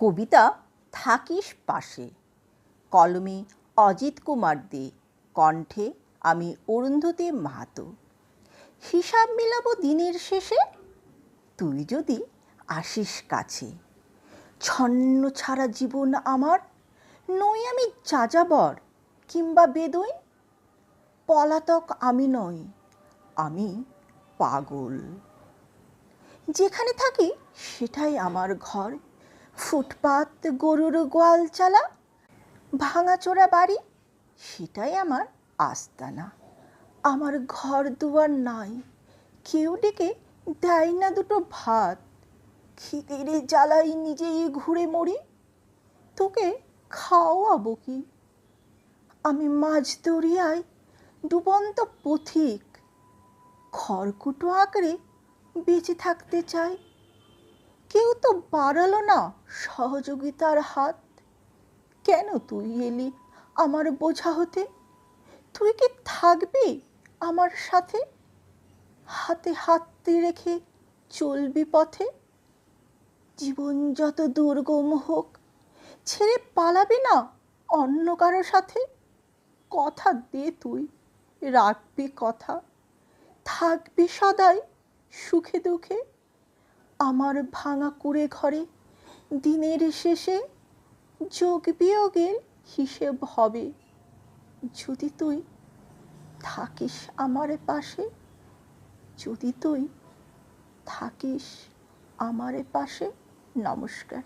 কবিতা থাকিস পাশে। কলমে অজিত কুমার দে, কণ্ঠে আমি অরুন্ধতী মাহাতো। হিসাব মেলাবো দিনের শেষে, তুই যদি আসিস কাছে। ছন্ন ছাড়া জীবন আমার, নই আমি যাযাবর কিংবা বেদই পলাতক আমি নই, আমি পাগল। যেখানে থাকি সেটাই আমার ঘর। ফুটপাত, গরুর গোয়াল চালা, ভাঙাচোরা বাড়ি, সেটাই আমার আস্তানা। আমার ঘর দুয়ার নাই, কেউ ডেকে দেয় না দুটো ভাত। খিদের জ্বালাই নিজেই ঘুরে মরি, তোকে খাওয়াবো কি? আমি মাঝ দরিয়ায় ডুবন্ত পথিক, খড়কুটো আঁকড়ে বেঁচে থাকতে চাই। কেউ তো বাড়ালো না সহযোগিতার হাত। কেন তুই এলি আমার বোঝা হতে? তুই কি থাকবি আমার সাথে? হাতে হাত রেখে চলবি পথে? জীবন যত দুর্গম হোক, ছেড়ে পালাবি না অন্য কারও সাথে? কথা দে তুই, রাখবি কথা। থাকবি সদাই সুখে দুঃখে। আমার ভাঙা কুড়ে ঘরে দিনের শেষে যোগ বিয়োগের হিসেব হবে। যদি তুই থাকিস আমার পাশে, যদি তুই থাকিস আমার পাশে, নমস্কার।